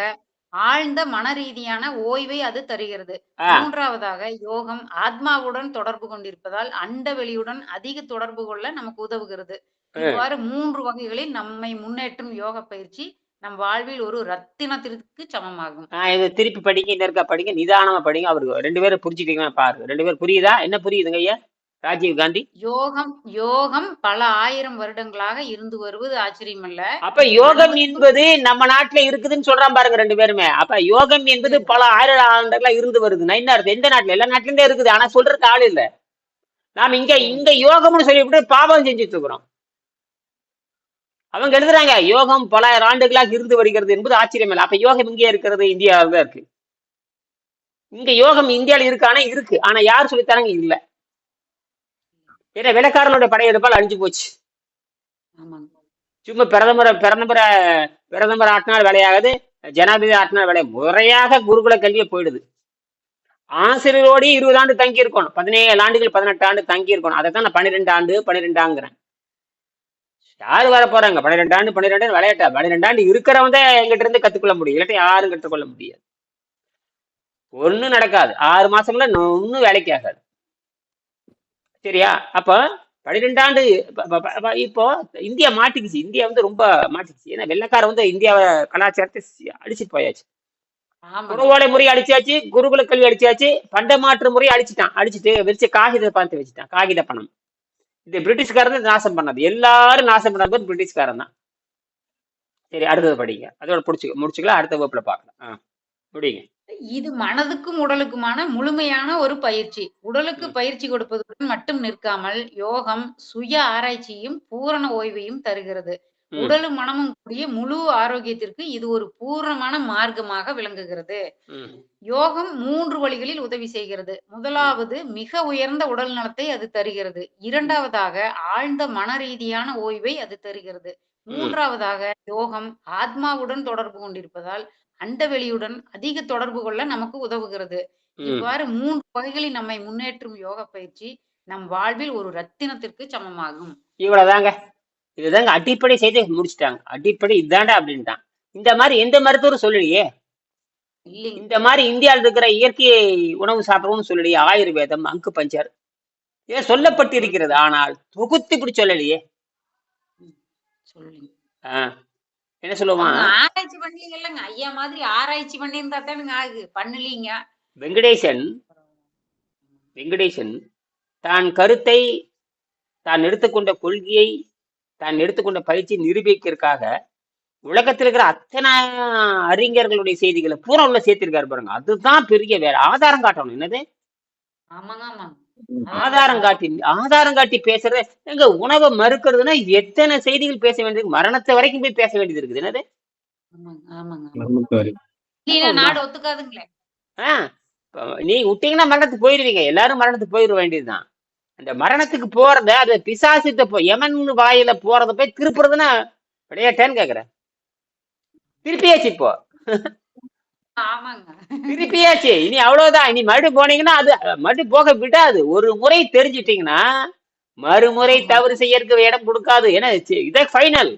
ஆழ்ந்த மன ரீதியான ஓய்வை அது தருகிறது. மூன்றாவதாக யோகம் ஆத்மாவுடன் தொடர்பு கொண்டிருப்பதால் அண்ட வெளியுடன் அதிக தொடர்பு கொள்ள நமக்கு உதவுகிறது. இவ்வாறு மூன்று வகைகளில் நம்மை முன்னேற்றும் யோக பயிற்சி நம் வாழ்வில் ஒரு ரத்தினத்திற்கு சமமாகும். இது திருப்பி படிங்க இந்த இருக்க படிங்க நிதானமா படிங்க. அவருக்கு ரெண்டு பேரும் புரிஞ்சுக்கிட்டீங்களா பாருங்க. ரெண்டு பேரும் புரியுதா? என்ன புரியுதுங்க ஐயா? ராஜீவ் காந்தி? யோகம் யோகம் பல ஆயிரம் வருடங்களாக இருந்து வருவது ஆச்சரியமல்ல. அப்ப யோகம் என்பது நம்ம நாட்டுல இருக்குதுன்னு சொல்றான் பாருங்க ரெண்டு பேருமே. அப்ப யோகம் என்பது பல ஆயிரம் ஆண்டுகளா இருந்து வருதுன்னா என்ன அர்த்தம்? எந்த நாட்டுல? எல்லா நாட்டுல இருக்குது. ஆனா சொல்றதுக்கு ஆள் இல்ல. நாம இங்க இங்க யோகம்னு சொல்லிவிட்டு பாவம் செஞ்சுட்டு இருக்கிறோம். அவங்க எழுதுறாங்க யோகம் பல ஆண்டுகளாக இருந்து வருகிறது என்பது ஆச்சரியம் இல்லை அப்ப யோகம் இங்கே இருக்கிறது இந்தியாவில் தான் இருக்கு. இங்க யோகம் இந்தியாவில் இருக்கு ஆனா இருக்கு. ஆனா யார் சொல்லித்தராங்க இல்ல. ஏன்னா வெள்ளக்காரனுடைய படையெடுப்பால் அழிஞ்சு போச்சு. சும்மா பிரதமர் பிரதமர் பிரதமர் ஆட்டினால் வேலையாகுது ஜனாதிபதி ஆட்டினால் வேலை முறையாக குருகுல கல்வியே போயிடுது. ஆசிரியரோடு இருபது ஆண்டு தங்கி இருக்கணும் பதினேழு ஆண்டுகள் பதினெட்டு ஆண்டு தங்கி இருக்கணும் அதை தான் நான் பன்னிரெண்டு ஆண்டு பன்னிரெண்டாங்கிறேன். யாரு வர போறாங்க? பன்னிரெண்டு ஆண்டு பன்னிரெண்டு விளையாட்டா? பன்னிரெண்டு ஆண்டு இருக்கிறவன் தான் எங்கிட்ட இருந்து கத்துக்கொள்ள முடியும். இல்லாட்டி யாரும் கற்றுக்கொள்ள முடியாது. ஒண்ணும் நடக்காது. ஆறு மாசம்ல ஒன்னும் வேலைக்கு ஆகாது. சரியா? அப்போ பன்னிரெண்டாண்டு ப- ப- ப- இப்போ இந்தியா மாட்டிக்கிச்சு. இந்தியா வந்து ரொம்ப மாட்டிக்கிச்சு. ஏன்னா வெள்ளக்காரன் வந்து இந்தியாவை கலாச்சாரத்தை அடிச்சிட்டு போயாச்சு. குருவோலை முறை அடிச்சாச்சு குருகுல கல்வி அடிச்சாச்சு பண்ட மாற்று முறை அடிச்சிட்டான் அடிச்சுட்டு வச்சு காகித பணத்தை வச்சுட்டான். காகித பணம். இந்த பிரிட்டிஷ்காரன் நாசம் பண்ணது. எல்லாரும் நாசம் பண்ணது பேர் பிரிட்டிஷ்காரன் தான். சரி அடுத்தது படிங்க. அதோட பிடிச்சி முடிச்சுக்கலாம். அடுத்த வகுப்புல பார்க்கலாம். ஆ முடியுங்க. இது மனதுக்கும் உடலுக்குமான முழுமையான ஒரு பயிற்சி. உடலுக்கு பயிற்சி கொடுப்பதுடன் மட்டும் நிற்காமல் யோகம் சுய ஆராய்ச்சியும் பூரண ஓய்வையும் தருகிறது. உடலும் மனமும் கூடிய முழு ஆரோக்கியத்திற்கு இது ஒரு பூரணமான மார்க்கமாக விளங்குகிறது. யோகம் மூன்று வழிகளில் உதவி செய்கிறது. முதலாவது மிக உயர்ந்த உடல் நலத்தை அது தருகிறது. இரண்டாவதாக ஆழ்ந்த மன ரீதியான ஓய்வை அது தருகிறது. மூன்றாவதாக யோகம் ஆத்மாவுடன் தொடர்பு கொண்டிருப்பதால் அண்டவெளியுடன் அதிக தொடர்பு கொள்ள நமக்கு உதவுகிறது. இவ்வாறு மூன்று வகைகளில் நம்மை முன்னேற்றும் யோக பயிற்சி நம் வாழ்வில் ஒரு ரத்தினத்திற்கு சமமாகும். இவ்வளவுதாங்க. இதுதாங்க அடிப்படை செய்து முடிச்சிட்டாங்க. அடிப்படை இதாண்டா அப்படின்ட்டான். இந்த மாதிரி எந்த மருத்துவரும் சொல்லலையே. இந்த மாதிரி இந்தியாவில் இருக்கிற இயற்கை உணவு சாப்பிடணும்னு சொல்லலையே. ஆயுர்வேதம் அங்கு பஞ்சர் ஏன் சொல்லப்பட்டிருக்கிறது. ஆனால் தொகுத்து இப்படி சொல்லலையே. சொல்லுங்க. ஆ, என்ன சொல்லுவான் ஆராய்ச்சி பண்ணலீங்க இல்லைங்க. ஐயா மாதிரி ஆராய்ச்சி பண்ணியிருந்தா தானுங்க ஆகு பண்ணலீங்க. வெங்கடேசன் வெங்கடேசன் தான் கருத்தை தான் எடுத்துக்கொண்ட கொள்கையை தான் எடுத்துக்கொண்ட பயிற்சி நிரூபிக்கிறதுக்காக உலகத்தில் இருக்கிற அத்தனை அறிஞர்களுடைய செய்திகளை பூரா உள்ள சேர்த்திருக்காரு பாருங்க. அதுதான் பெரிய வேலை. ஆதாரம் காட்டணும். என்னது? ஆமாங்க ஆமாங்க. ஆதாரம் காட்டி ஆதாரம் காட்டி பேசுறது எங்க உணவை மறுக்கிறதுனா எத்தனை செய்திகள் பேச வேண்டியது மரணத்தை வரைக்கும் போய் பேச வேண்டியது இருக்குது. என்னது? நீ விட்டீங்கன்னா மரணத்துக்கு போயிருவீங்க. எல்லாரும் மரணத்துக்கு போயிட வேண்டியதுதான். அந்த மரணத்துக்கு போறத அது பிசாசிட்ட போ யமன் வாயில போறத போய் திருப்புறதுன்னா விளையாட்டேன்னு கேக்குறேன் திருப்பியாச்சு இப்போ. திருப்பியாச்சு. இனி அவ்வளவுதான். இனி மறுபடியும் போனீங்கன்னா அது மறுபடியும் போக விடாது. ஒரு முறை தெரிஞ்சிட்டீங்கன்னா மறுமுறை தவறு செய்யறதுக்கு இடம் கொடுக்காது. ஏன்னா இதே ஃபைனல்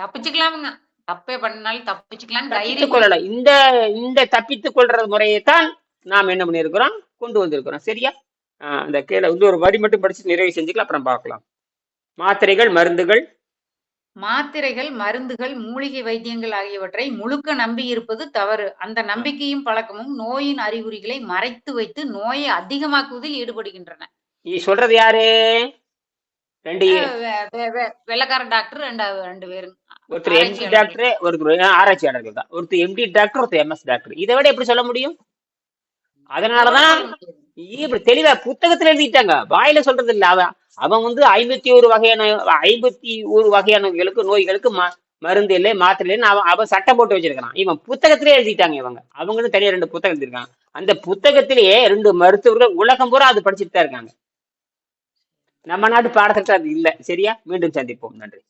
தப்பிச்சுக்கலாமுங்க. தப்பே பண்ணாலும் தப்பிச்சுக்கலாம் தைரியம் கொள்ளலாம் இந்த இந்த தப்பித்துக் கொள்ற முறையை தான் நாம் என்ன பண்ணியிருக்கிறோம்? கொண்டு வந்திருக்கிறோம். சரியா? அந்த கீழே வந்து ஒரு வரி மட்டும் படிச்சு நிறைவு செஞ்சுக்கலாம். அப்புறம் பார்க்கலாம். மாத்திரைகள் மருந்துகள் மாத்திரைகள் மருந்துகள் மூலிகை வைத்தியங்கள் ஆகியவற்றை முழுக்க நம்பி இருப்பது தவறு. அந்த நம்பிக்கையும் பழக்கமும் நோயின் அறிகுறிகளை மறைத்து வைத்து நோயை அதிகமாக்குவதில் ஈடுபடுகின்றன. நீ சொல்றது யாரு? ரெண்டு வெள்ளைக்கார டாக்டர் ரெண்டு ரெண்டு பேரும் ஒருத்தர் எம்டி ஆராய்ச்சியாளர்கள். டாக்டர் ஒருத்தர் ஆராய்ச்சியாளர்கள் தான். ஒருத்தர் எம்டி டாக்டர் ஒருத்தர் எம்எஸ் டாக்டர். இதை விட எப்படி சொல்ல முடியும்? அதனாலதான் இப்படி தெளிவா புத்தகத்துல எழுதிட்டாங்க. வாயில சொல்றது இல்ல அவன் அவன் வந்து ஐம்பத்தி ஒரு வகையான ஐம்பத்தி ஒரு வகையானவங்களுக்கு நோய்களுக்கு ம மருந்து இல்லை மாத்திரை இல்லைன்னு அவன் அவன் சட்டம் போட்டு வச்சிருக்கான் இவன் புத்தகத்திலே எழுதிட்டாங்க இவங்க. அவங்களும் தனியா ரெண்டு புத்தகம் எழுதிருக்காங்க அந்த புத்தகத்திலேயே ரெண்டு மருத்துவர்கள் உலகம் பூரா அது படிச்சுட்டு தான் இருக்காங்க. நம்ம நாட்டு பாடத்திட்டம் அது இல்லை. சரியா? மீண்டும் சந்திப்போம். நன்றி.